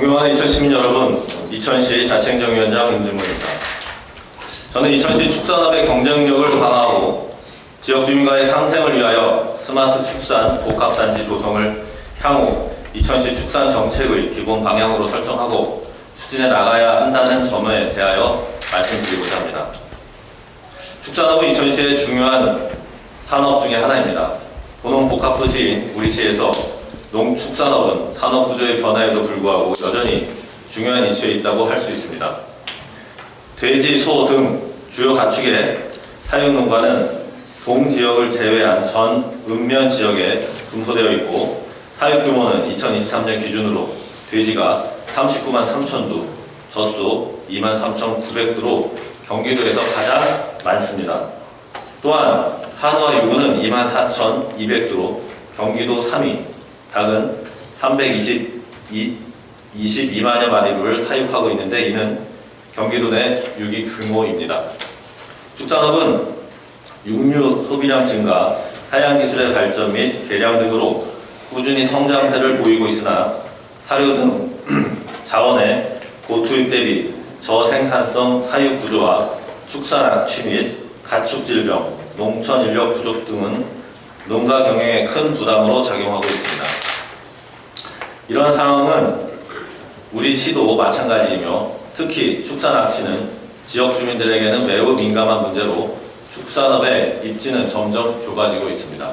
존경하는 이천시민 여러분, 이천시 자치행정위원장 임진모입니다. 저는 이천시 축산업의 경쟁력을 강화하고 지역 주민과의 상생을 위하여 스마트 축산 복합단지 조성을 향후 이천시 축산 정책의 기본 방향으로 설정하고 추진해 나가야 한다는 점에 대하여 말씀드리고자 합니다. 축산업은 이천시의 중요한 산업 중의 하나입니다. 본원 복합도시인 우리 시에서 농축산업은 산업 구조의 변화에도 불구하고 여전히 중요한 위치에 있다고 할 수 있습니다. 돼지, 소 등 주요 가축의 사육 농가는 동 지역을 제외한 전 읍면 지역에 분포되어 있고 사육 규모는 2023년 기준으로 돼지가 39만 3천 두, 젖소 2만 3,900두로 경기도에서 가장 많습니다. 또한 한우와 유구는 2만 4,200두로 경기도 3위, 닭은 322만여 마리를 사육하고 있는데 이는 경기도 내 6위 규모입니다. 축산업은 육류 소비량 증가, 하양 기술의 발전 및 개량 등으로 꾸준히 성장세를 보이고 있으나 사료 등 자원의 고투입 대비 저생산성 사육 구조와 축산 악취 및 가축 질병, 농촌 인력 부족 등은 농가 경영에 큰 부담으로 작용하고 있습니다. 이러한 상황은 우리 시도 마찬가지이며 특히 축산 악취는 지역 주민들에게는 매우 민감한 문제로 축산업의 입지는 점점 좁아지고 있습니다.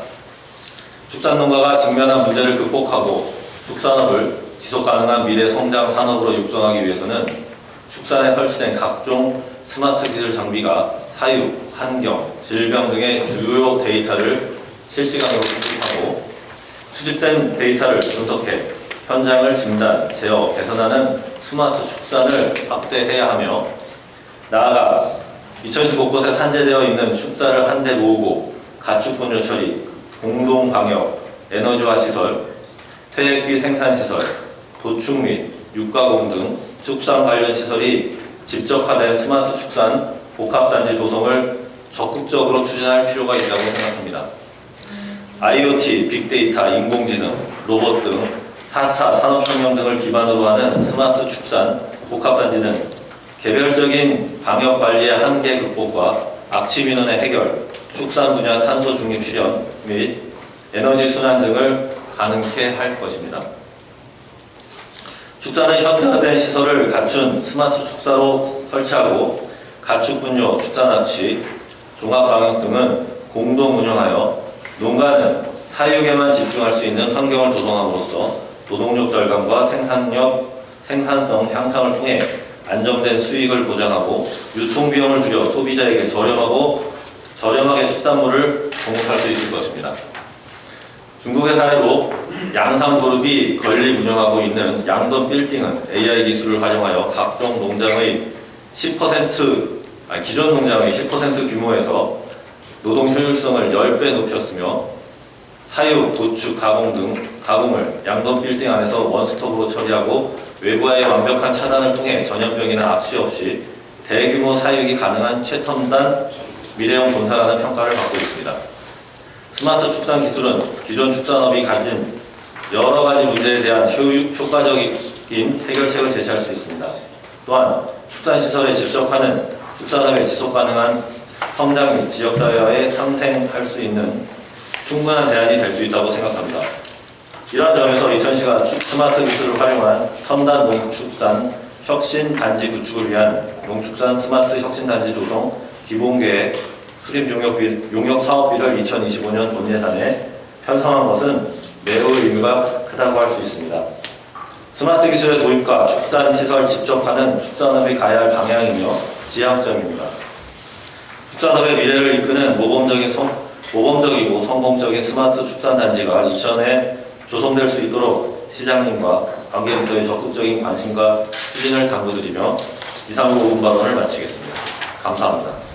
축산 농가가 직면한 문제를 극복하고 축산업을 지속 가능한 미래 성장 산업으로 육성하기 위해서는 축산에 설치된 각종 스마트 기술 장비가 사육, 환경, 질병 등의 주요 데이터를 실시간으로 수집하고 수집된 데이터를 분석해 현장을 진단, 제어, 개선하는 스마트 축산을 확대해야 하며 나아가 이천시 곳곳에 산재되어 있는 축사를 한데 모으고 가축 분뇨 처리, 공동 방역, 에너지화 시설, 퇴액비 생산 시설, 도축 및 육가공 등 축산 관련 시설이 집적화된 스마트 축산 복합단지 조성을 적극적으로 추진할 필요가 있다고 생각합니다. IoT, 빅데이터, 인공지능, 로봇 등 4차 산업혁명 등을 기반으로 하는 스마트 축산 복합단지는 개별적인 방역 관리의 한계 극복과 악취 민원의 해결, 축산 분야 탄소 중립 실현 및 에너지 순환 등을 가능케 할 것입니다. 축산은 현대화된 시설을 갖춘 스마트 축사로 설치하고 가축 분뇨, 축산 악취, 종합 방역 등은 공동 운영하여 농가는 사육에만 집중할 수 있는 환경을 조성함으로써 노동력 절감과 생산력, 생산성 향상을 통해 안정된 수익을 보장하고 유통 비용을 줄여 소비자에게 저렴하고 저렴하게 축산물을 공급할 수 있을 것입니다. 중국의 사례로 양산그룹이 건립 운영하고 있는 양돈 빌딩은 AI 기술을 활용하여 각종 농장의 10% 아니, 기존 농장의 10% 규모에서 노동 효율성을 10배 높였으며 사육, 도축, 가공 등 가공을 양돈 빌딩 안에서 원스톱으로 처리하고 외부와의 완벽한 차단을 통해 전염병이나 악취 없이 대규모 사육이 가능한 최첨단 미래형 본사라는 평가를 받고 있습니다. 스마트 축산 기술은 기존 축산업이 가진 여러 가지 문제에 대한 효과적인 해결책을 제시할 수 있습니다. 또한 축산시설에 집적하는 축산업의 지속 가능한 성장 및 지역사회와의 상생할 수 있는 충분한 대안이 될 수 있다고 생각합니다. 이러한 점에서 이천시가 축- 스마트 기술을 활용한 첨단 농축산 혁신 단지 구축을 위한 농축산 스마트 혁신 단지 조성 기본계획 수립 용역, 비, 용역 사업비를 2025년 본 예산에 편성한 것은 매우 의미가 크다고 할 수 있습니다. 스마트 기술의 도입과 축산 시설 집적하는 축산업이 가야 할 방향이며 지향점입니다. 축산업의 미래를 이끄는 모범적인 성, 모범적이고 성공적인 스마트 축산 단지가 이천에 조성될 수 있도록 시장님과 관계부처의 적극적인 관심과 추진을 당부드리며 이상으로 5분 발언을 마치겠습니다. 감사합니다.